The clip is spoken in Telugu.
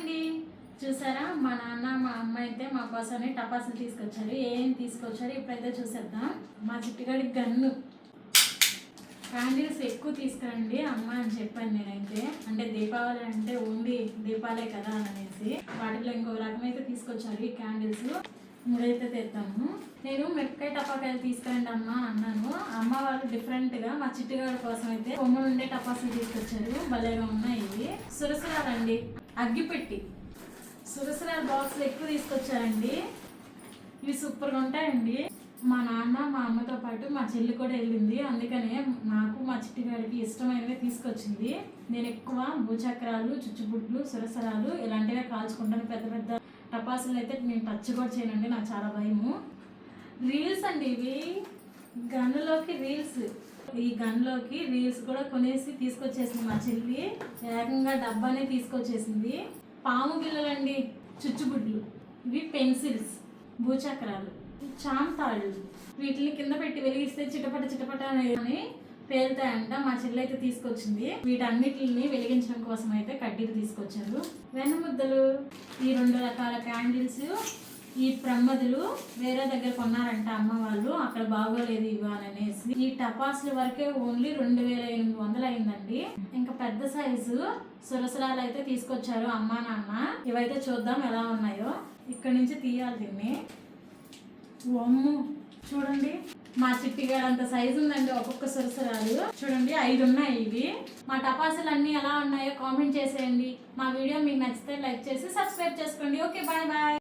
అండి. చూసారా? మా నాన్న మా అమ్మ అయితే మా కోసమే టపాసులు తీసుకొచ్చారు. ఏం తీసుకొచ్చారు ఇప్పుడైతే చూసేద్దాం. మా చిట్టుగాడి గన్ను. క్యాండిల్స్ ఎక్కువ తీసుకురండి అమ్మ అని చెప్పాను నేనైతే. అంటే దీపావళి అంటే ఓన్లీ దీపాలే కదా అనేసి. వాటిలో ఇంకో రకమైతే తీసుకొచ్చారు ఈ క్యాండిల్స్. మూడైతే తెద్దాము. నేను మిరపకాయ టపాకాయలు తీసుకురండి అమ్మ అన్నాను. అమ్మ వాళ్ళు డిఫరెంట్గా మా చిట్టుగాడి కోసం అయితే కొమ్మలు ఉండే టపాసులు తీసుకొచ్చారు. భలేగా ఉన్నాయి. ఇవి సురసరాలండి. అగ్గిపెట్టి. సురసరాల బాక్స్లు ఎక్కువ తీసుకొచ్చారండి. ఇవి సూపర్గా ఉంటాయండి. మా నాన్న మా అమ్మతో పాటు మా చెల్లి కూడా వెళ్ళింది. అందుకనే నాకు మా చిట్టి గారికి ఇష్టమైనవి తీసుకొచ్చింది. నేను ఎక్కువ భూచక్రాలు చుచ్చుబుడ్లు సురసరాలు ఇలాంటివే కాల్చుకుంటాను. పెద్ద పెద్ద టపాసులు అయితే నేను టచ్ కూడా చేయనండి. నాకు చాలా భయము. రీల్స్ అండి ఇవి. గన్నులోకి రీల్స్ ఈ గన్లోకి రీల్స్ కూడా కొనేసి తీసుకొచ్చేసింది మా చెల్లి. ఏకంగా డబ్బానే తీసుకొచ్చేసింది. పాము పిల్లలండి చుచ్చుబుడ్లు. ఇవి పెన్సిల్స్ భూచక్రాలు. చాంతాళ్ళు. వీటిని కింద పెట్టి వెలిగిస్తే చిటపట చిటపట అని పేలుతాయంట మా చెల్లి అయితే తీసుకొచ్చింది. వీటన్నిటిని వెలిగించడం కోసం అయితే కడ్డీలు తీసుకొచ్చారు. వెన్నముద్దలు ఈ రెండు రకాల క్యాండిల్స్ ఈ ప్రమ్మదులు వేరే దగ్గర కొన్నారంట అమ్మ వాళ్ళు. అక్కడ బాగోలేదు ఇవ్వాలనేసి ఈ టపాసుల వరకే ఓన్లీ రెండు వేల ఎనిమిది వందలు అయిందండి. ఇంకా పెద్ద సైజు సురసరాలు అయితే తీసుకొచ్చారు అమ్మ నాన్న. ఇవైతే చూద్దాం ఎలా ఉన్నాయో. ఇక్కడ నుంచి తీయాలి దీన్ని. వమ్ము చూడండి. మా చిట్టిగాడు అంత సైజు ఉందండి ఒక్కొక్క సురసరాలు. చూడండి ఐదు ఉన్నాయి ఇవి. మా టపాసులు అన్ని ఎలా ఉన్నాయో కామెంట్ చేసేయండి. మా వీడియో మీకు నచ్చితే లైక్ చేసి సబ్స్క్రైబ్ చేసుకోండి. Okay bye bye.